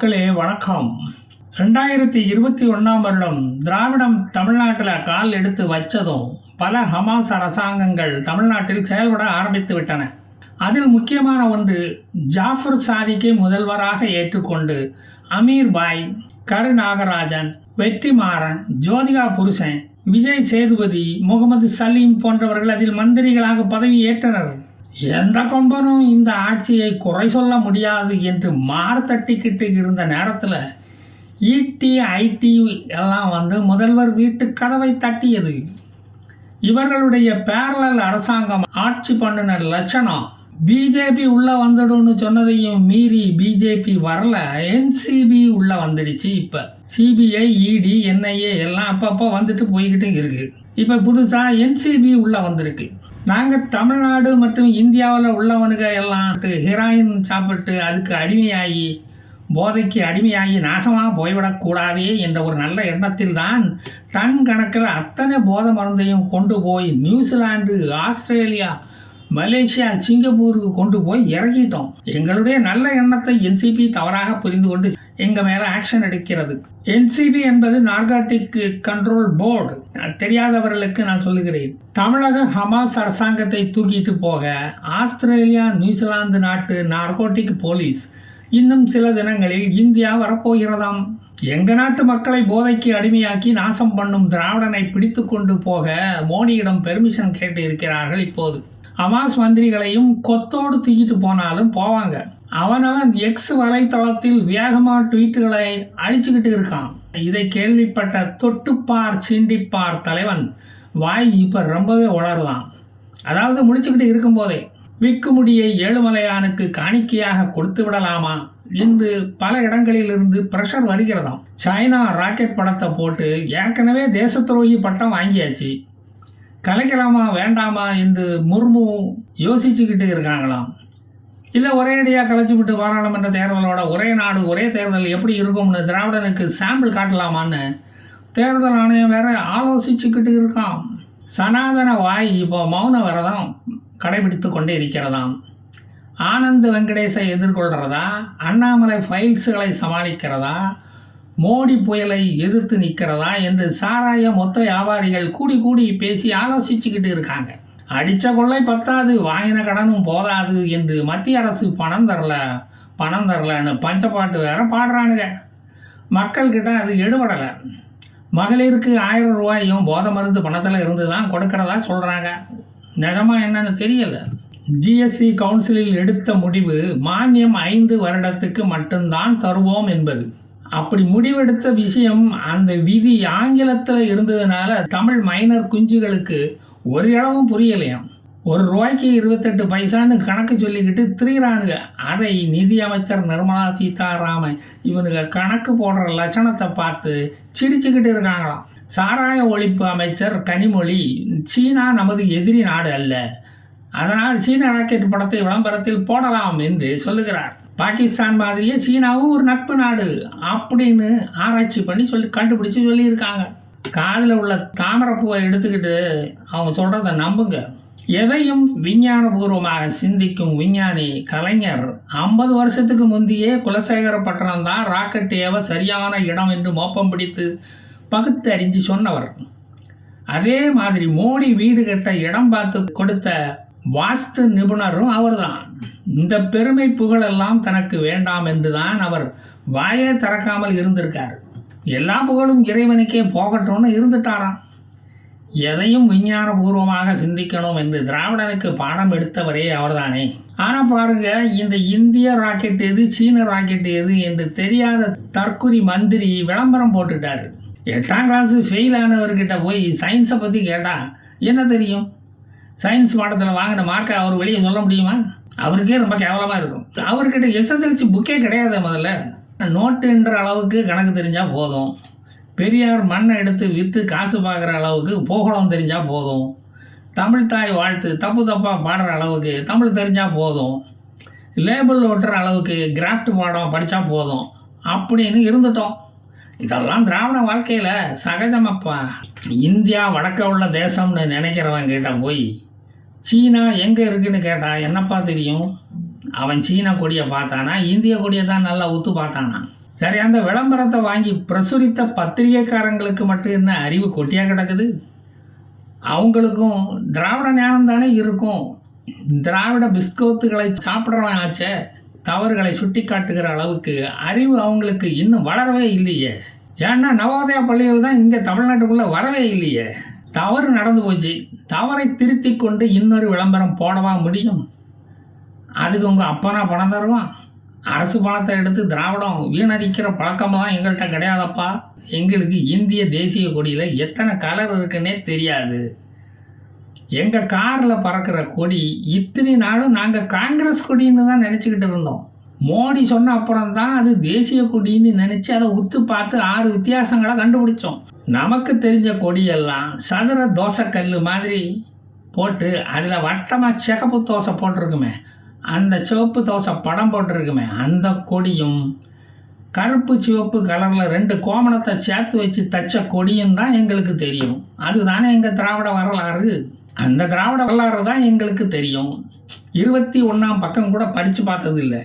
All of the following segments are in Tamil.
மக்களே வணக்கம். ரெண்டாயிரத்தி இருபத்தி ஒன்றாம் வருடம் திராவிடம் தமிழ்நாட்டில் கால் எடுத்து வச்சதும் பல ஹமாஸ் அரசாங்கங்கள் தமிழ்நாட்டில் செயல்பட ஆரம்பித்து விட்டன. அதில் முக்கியமான ஒன்று ஜாஃபர் சாதிக்கை முதல்வராக ஏற்றுக்கொண்டு அமீர் பாய் கரு நாகராஜன் வெற்றிமாறன் ஜோதிகா புருஷன் விஜய் சேதுபதி முகமது சலீம் போன்றவர்கள் அதில் மந்திரிகளாக பதவி ஏற்றனர். எந்த கொம்பனும் இந்த ஆட்சியை குறை சொல்ல முடியாது என்று மாறு தட்டிக்கிட்டு இருந்த நேரத்தில் ஈடி ஐடி எல்லாம் வந்து முதல்வர் வீட்டு கதவை தட்டியது. இவர்களுடைய பேரலல் அரசாங்கம் ஆட்சி பண்ணின லட்சணம். பிஜேபி உள்ள வந்துடும்னு சொன்னதையும் மீறி பிஜேபி வரல. என்சிபி உள்ள வந்துடுச்சு இப்போ. சிபிஐ இடி என்ஐஏ எல்லாம் அப்பப்போ வந்துட்டு போய்கிட்டு இருக்கு. இப்போ புதுசாக என்சிபி உள்ள வந்திருக்கு. நாங்கள் தமிழ்நாடு மற்றும் இந்தியாவில் உள்ளவனுங்க எல்லாம் ஹெராயின் சாப்பிட்டு அதுக்கு அடிமையாகி போதைக்கு அடிமையாகி நாசமாக போய்விடக்கூடாதே என்ற ஒரு நல்ல எண்ணத்தில் தான் டன் கணக்கில் அத்தனை போதை மருந்தையும் கொண்டு போய் நியூசிலாந்து ஆஸ்திரேலியா மலேசியா சிங்கப்பூருக்கு கொண்டு போய் இறக்கிட்டோம். எங்களுடைய நல்ல எண்ணத்தை என்சிபி தவறாக புரிந்து கொண்டு எங்கள் மேலே ஆக்ஷன் எடுக்கிறது. என்சிபி என்பது நார்காட்டிக் கண்ட்ரோல் போர்டு தெரியாதவர்களுக்கு நான் சொல்லுகிறேன். தமிழக ஹமாஸ் அரசாங்கத்தை தூக்கிட்டு போக ஆஸ்திரேலியா நியூசிலாந்து நாட்டு நார்கோட்டிக் போலீஸ் இன்னும் சில தினங்களில் இந்தியா வரப்போகிறதாம். எங்க நாட்டு மக்களை போதைக்கு அடிமையாக்கி நாசம் பண்ணும் திராவிடனை பிடித்து கொண்டு போக மோடியிடம் பெர்மிஷன் கேட்டு இருக்கிறார்கள் இப்போது. ஹமாஸ் மந்திரிகளையும் கொத்தோடு தூக்கிட்டு போனாலும் போவாங்க. அவனவன் எக்ஸ் வலைத்தளத்தில் வேகமாக ட்வீட்டுகளை அழிச்சுக்கிட்டு இருக்கான். இதை கேள்விப்பட்ட தொட்டுப்பார் சீண்டிப்பார் தலைவன். வாய் இப்போ ரொம்பவே உளருதான். அதாவது முடிச்சுக்கிட்டு இருக்கும்போதே விக்குமுடியை ஏழுமலையானுக்கு காணிக்கையாக கொடுத்து விடலாமா? இன்று பல இடங்களிலிருந்து பிரஷர் வருகிறதாம். சைனா ராக்கெட் படத்தை போட்டு ஏற்கனவே தேச துரோகி பட்டம் வாங்கியாச்சு. கலைக்கலாமா வேண்டாமா என்று முர்மு யோசிச்சுக்கிட்டு இருக்காங்களாம். இல்லை ஒரேடியாக கலைச்சு விட்டு பாராளுமன்ற தேர்தலோட ஒரே நாடு ஒரே தேர்தல் எப்படி இருக்கும்னு திராவிடனுக்கு சாம்பிள் காட்டலாமான்னு தேர்தல் ஆணையம் வேற ஆலோசிச்சுக்கிட்டு இருக்கான் சனாதன வாய் இப்போ மௌன விரதம் கடைபிடித்து கொண்டே இருக்கிறதாம். ஆனந்த் வெங்கடேசை எதிர்கொள்கிறதா அண்ணாமலை ஃபைல்ஸுகளை சமாளிக்கிறதா? மோடி புயலை எதிர்த்து நிற்கிறதா? என்று சாராய மொத்த வியாபாரிகள் கூடி கூடி பேசி ஆலோசிச்சுக்கிட்டு இருக்காங்க. அடித்த கொள்ளை பத்தாது வாங்கின கடனும் போதாது என்று மத்திய அரசு பணம் தரல பணம் தரலன்னு பஞ்சப்பாட்டு வேற பாடுறானுங்க. மக்கள்கிட்ட அது எடுபடலை. மகளிருக்கு ஆயிரம் ரூபாயும் போதை மருந்து பணத்தில் இருந்து தான் கொடுக்கறதா சொல்கிறாங்க நிஜமா என்னன்னு தெரியல. ஜிஎஸ்சி கவுன்சிலில் எடுத்த முடிவு மானியம் ஐந்து வருடத்துக்கு மட்டும்தான் தருவோம் என்பது. அப்படி முடிவெடுத்த விஷயம் அந்த விதி ஆங்கிலத்தில் இருந்ததுனால தமிழ் மைனர் குஞ்சுகளுக்கு ஒரு இடமும் புரியலையாம் ஒரு ரூபாய்க்கு இருபத்தெட்டு பைசான்னு கணக்கு சொல்லிக்கிட்டு திரிகிறானுங்க அதை நிதியமைச்சர் நிர்மலா சீதாராமன் இவனுங்க கணக்கு போடுற லட்சணத்தை பார்த்து சிரிச்சுக்கிட்டு இருக்காங்களாம். சாராய ஒழிப்பு அமைச்சர் கனிமொழி சீனா நமது எதிரி நாடு அல்ல. அதனால் சீன ராக்கெட் படத்தை விளம்பரத்தில் போடலாம் என்று சொல்லுகிறார். பாகிஸ்தான் மாதிரியே சீனாவும் ஒரு நட்பு நாடு அப்படின்னு ஆராய்ச்சி பண்ணி சொல்லி கண்டுபிடிச்சு சொல்லியிருக்காங்க. காதில் உள்ள தாமரப்பூவை எடுத்துக்கிட்டு அவங்க சொல்கிறத நம்புங்க. எதையும் விஞ்ஞானபூர்வமாக சிந்திக்கும் விஞ்ஞானி கலைஞர் ஐம்பது வருஷத்துக்கு முந்தையே குலசேகரப்பட்டினம் தான் ராக்கெட் ஏவ சரியான இடம் என்று மோப்பம் பிடித்து பகுத்து அறிஞ்சு சொன்னவர். அதே மாதிரி மோடி வீடு கட்ட இடம் பார்த்து கொடுத்த வாஸ்து நிபுணரும் அவர்தான். இந்த பெருமை புகழெல்லாம் தனக்கு வேண்டாம் என்றுதான் அவர் வாயே திறக்காமல் இருந்திருக்கார். எல்லா புகழும் இறைவனுக்கே போகட்டும்னு இருந்துட்டாராம். எதையும் விஞ்ஞானபூர்வமாக சிந்திக்கணும் என்று திராவிடனுக்கு பாடம் எடுத்தவரே அவர்தானே. ஆனால் பாருங்க இந்த இந்திய ராக்கெட் எது சீன ராக்கெட் எது என்று தெரியாத தற்குறி மந்திரி விளம்பரம் போட்டுட்டார். எட்டாம் கிளாஸ் ஃபெயில் ஆனவர்கிட்ட போய் சயின்ஸை பற்றி கேட்டால் என்ன தெரியும்? சயின்ஸ் பாடத்தில் வாங்கின மார்க்கை அவர் வெளியே சொல்ல முடியுமா? அவருக்கே ரொம்ப கேவலமாக இருக்கும். அவர்கிட்ட எஸ்எஸ்எல்சி புக்கே கிடையாது முதல்ல. நோட்டுன்ற அளவுக்கு கணக்கு தெரிஞ்சால் போதும். பெரியார் மண்ணை எடுத்து விற்று காசு பார்க்குற அளவுக்கு போகலம் தெரிஞ்சால் போதும். தமிழ் தாய் வாழ்த்து தப்பு தப்பாக பாடுற அளவுக்கு தமிழ் தெரிஞ்சால் போதும். லேபிள் ஓட்டுற அளவுக்கு கிராஃப்ட் பாடம் படித்தா போதும். அப்படின்னு இருந்துட்டோம். இதெல்லாம் திராவிட வாழ்க்கையில் சகஜமப்பா. இந்தியா வடக்க உள்ள தேசம்னு நினைக்கிறவன் கிட்ட போய் சீனா எங்கே இருக்குன்னு கேட்டால் என்னப்பா தெரியும்? அவன் சீன கொடியை பார்த்தானா இந்திய கொடியை தான் நல்லா உத்து பார்த்தானா? சரி அந்த விளம்பரத்தை வாங்கி பிரசுரித்த பத்திரிகைக்காரங்களுக்கு மட்டும் என்ன அறிவு கொட்டியாக கிடக்குது? அவங்களுக்கும் திராவிட ஞானம் தானே இருக்கும். திராவிட பிஸ்கோத்துகளை சாப்பிட்றவன் ஆச்சே தவறுகளை சுட்டி காட்டுகிற அளவுக்கு அறிவு அவங்களுக்கு இன்னும் வளரவே இல்லையே. ஏன்னா நவோதயா பள்ளிகள் தான் இங்கே தமிழ்நாட்டுக்குள்ளே வரவே இல்லையே. தவறு நடந்து போச்சு. தவறை திருத்தி கொண்டு இன்னொரு விளம்பரம் போடவா முடியும்? அதுக்கு உங்கள் அப்பனா பணம் தருவான்? அரசு பணத்தை எடுத்து திராவிடம் வீணடிக்கிற பழக்கமெல்லாம் எங்கள்கிட்ட கிடையாதப்பா. எங்களுக்கு இந்திய தேசிய கொடியில் எத்தனை கலர் இருக்குன்னே தெரியாது. எங்கள் காரில் பறக்கிற கொடி இத்தனை நாளும் நாங்கள் காங்கிரஸ் கொடின்னு தான் நினச்சிக்கிட்டு இருந்தோம். மோடி சொன்ன அப்புறம் தான் அது தேசிய கொடின்னு நினச்சி அதை உத்து பார்த்து ஆறு வித்தியாசங்களை கண்டுபிடிச்சோம். நமக்கு தெரிஞ்ச கொடியெல்லாம் சதுர தோசைக்கல் மாதிரி போட்டு அதில் வட்டமாக சிகப்பு தோசை போட்டிருக்குமே அந்த சிவப்பு தோசை படம் போட்டிருக்குமே அந்த கொடியும் கருப்பு சிவப்பு கலரில் ரெண்டு கோமணத்தை சேர்த்து வச்சு தச்ச கொடியும் தான் எங்களுக்கு தெரியும். அதுதானே எங்கள் திராவிட வரலாறு? அந்த திராவிட வரலாறு தான் எங்களுக்கு தெரியும். இருபத்தி ஒன்றாம் பக்கம் கூட படித்து பார்த்தது இல்லை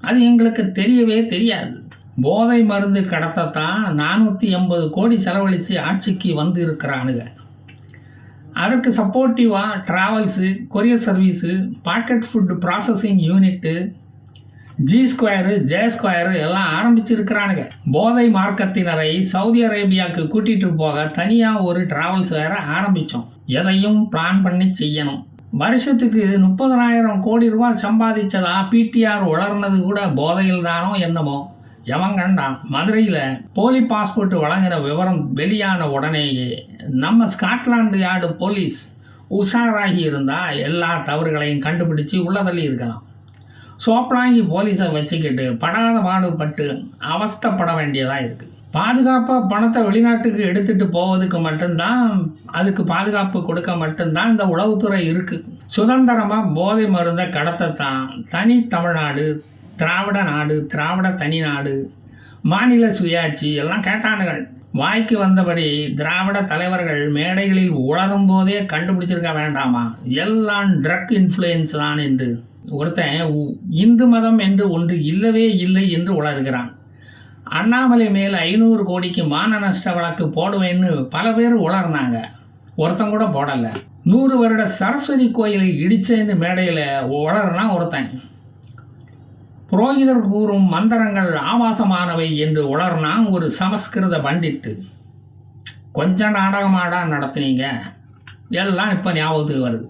அது எங்களுக்கு தெரியவே தெரியாது. போதை மருந்து கடத்தத்தான் நானூற்றி எண்பது கோடி செலவழித்து ஆட்சிக்கு வந்து இருக்கிறானுங்க அதுக்கு சப்போர்ட்டிவாக travels courier service packet food processing unit G square J square எல்லாம் ஆரம்பிச்சிருக்கிறானுங்க. போதை மார்க்கத்தினரை சவுதி அரேபியாவுக்கு கூட்டிகிட்டு போக தனியாக ஒரு டிராவல்ஸ் வேற ஆரம்பித்தோம் எதையும் பிளான் பண்ணி செய்யணும். வருஷத்துக்கு முப்பதனாயிரம் கோடி ரூபாய் சம்பாதிச்சதா பிடிஆர் உளர்னது கூட போதையில் தானோ என்னமோ. எவங்கண்டா மதுரையில் போலி பாஸ்போர்ட் வழங்குகிற விவரம் வெளியான உடனேயே நம்ம ஸ்காட்லாண்டு யார்டு போலீஸ் உஷாராகி இருந்தால் எல்லா தவறுகளையும் கண்டுபிடிச்சு உள்ளதள்ளி இருக்கலாம். சோப்பனாங்கி போலீஸை வச்சுக்கிட்டு படாத பாடுபட்டு அவஸ்தைப்பட வேண்டியதாக இருக்குது பாதுகாப்பாக பணத்தை வெளிநாட்டுக்கு எடுத்துகிட்டு போவதுக்கு மட்டும்தான் அதுக்கு பாதுகாப்பு கொடுக்க மட்டும்தான் இந்த உளவுத்துறை இருக்குது சுதந்திரமாக போதை மருந்தை கடத்தத்தான் தனி தமிழ்நாடு திராவிட நாடு திராவிட தனி நாடு மாநில சுயாட்சி எல்லாம் கேட்டானுகள். வாய்க்கு வந்தபடி திராவிட தலைவர்கள் மேடைகளில் உலகம் போதே கண்டுபிடிச்சிருக்க வேண்டாமா? எல்லாம் ட்ரக் இன்ஃப்ளூயன்ஸ் தான் என்று. ஒருத்தன் உ- இந்து மதம் என்று ஒன்று இல்லவே இல்லை என்று உளறுகிறான். அண்ணாமலை மேல் ஐநூறு கோடிக்கு மான நஷ்ட வழக்கு போடுவேன்னு பல பேர் உளர்னாங்க. ஒருத்தன் கூட போடலை. நூறு வருட சரஸ்வதி கோயிலை இடிச்சேன்னு மேடையில் உளறனா ஒருத்தன். புரோகிதர் கூறும் மந்திரங்கள் ஆபாசமானவை என்று உளர்னான் ஒரு சமஸ்கிருத பண்டிட்டு. கொஞ்ச நாடகமாடா நடத்துனீங்க. எல்லாம் இப்போ ஞாபகத்துக்கு வருது.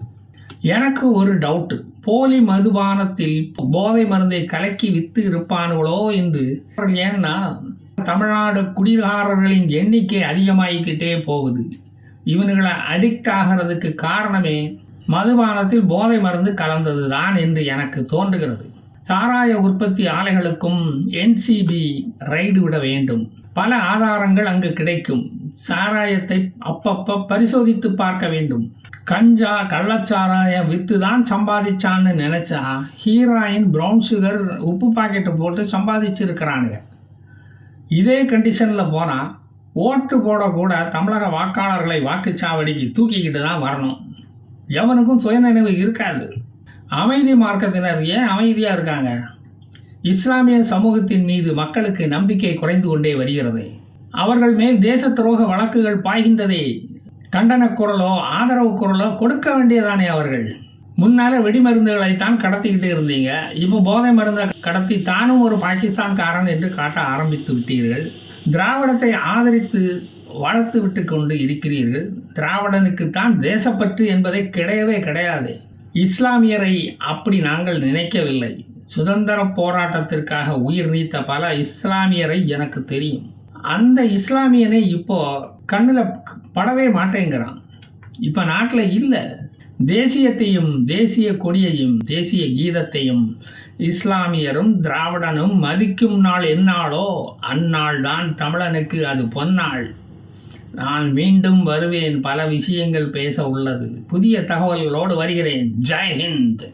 எனக்கு ஒரு டவுட்டு போலி மதுபானத்தில் போதை மருந்தை கலக்கி விற்று இருப்பானுகளோ என்று. ஏன்னா தமிழ்நாடு குடிகாரர்களின் எண்ணிக்கை அதிகமாகிக்கிட்டே போகுது. இவனுங்களை அடிக்ட் ஆகிறதுக்கு காரணமே மதுபானத்தில் போதை மருந்து கலந்தது தான் என்று எனக்கு தோன்றுகிறது. சாராய உற்பத்தி ஆலைகளுக்கும் என்சிபி ரைடு விட வேண்டும். பல ஆதாரங்கள் அங்கு கிடைக்கும். சாராயத்தை அப்பப்ப பரிசோதித்து பார்க்க வேண்டும். கஞ்சா கள்ளச்சாராயம் விற்று தான் சம்பாதிச்சான்னு நினச்சா ஹீராயின் ப்ரௌன் சுகர் உப்பு பாக்கெட்டு போட்டு சம்பாதிச்சிருக்கிறானுங்க. இதே கண்டிஷனில் போனால் ஓட்டு போடக்கூட தமிழக வாக்காளர்களை வாக்குச்சாவடிக்கு தூக்கிக்கிட்டு தான் வரணும். எவனுக்கும் சுயநினைவு இருக்காது. அமைதி மார்க்கத்தினர் ஏன் அமைதியாக இருக்காங்க? இஸ்லாமிய சமூகத்தின் மீது மக்களுக்கு நம்பிக்கை குறைந்து கொண்டே வருகிறது. அவர்கள் மேல் தேச துரோக வழக்குகள் பாய்கின்றதே. கண்டன குரலோ ஆதரவு குரலோ கொடுக்க வேண்டியதானே அவர்கள்? முன்னால வெடிமருந்துகளைத்தான் கடத்திக்கிட்டு இருந்தீங்க. இப்போ போதை மருந்தை கடத்தி தானும் ஒரு பாகிஸ்தான்காரன் என்று காட்ட ஆரம்பித்து விட்டீர்கள். திராவிடத்தை ஆதரித்து வளர்த்து விட்டு கொண்டு இருக்கிறீர்கள். திராவிடனுக்குத்தான் தேசப்பற்று என்பதை கிடையவே கிடையாது. இஸ்லாமியரை அப்படி நாங்கள் நினைக்கவில்லை. சுதந்திர போராட்டத்திற்காக உயிர் நீத்த பல இஸ்லாமியரை எனக்கு தெரியும். அந்த இஸ்லாமியனை இப்போ கண்ணில் படவே மாட்டேங்கிறான். இப்போ நாட்டில் இல்லை. தேசியத்தையும் தேசிய கொடியையும் தேசிய கீதத்தையும் இஸ்லாமியரும் திராவிடனும் மதிக்கும் நாள் எந்நாளோ அந்நாள் தான் தமிழனுக்கு அது பொன்னாள். நான் மீண்டும் வருவேன். பல விஷயங்கள் பேச உள்ளது. புதிய தகவல்களோடு வருகிறேன். ஜெய்ஹிந்த்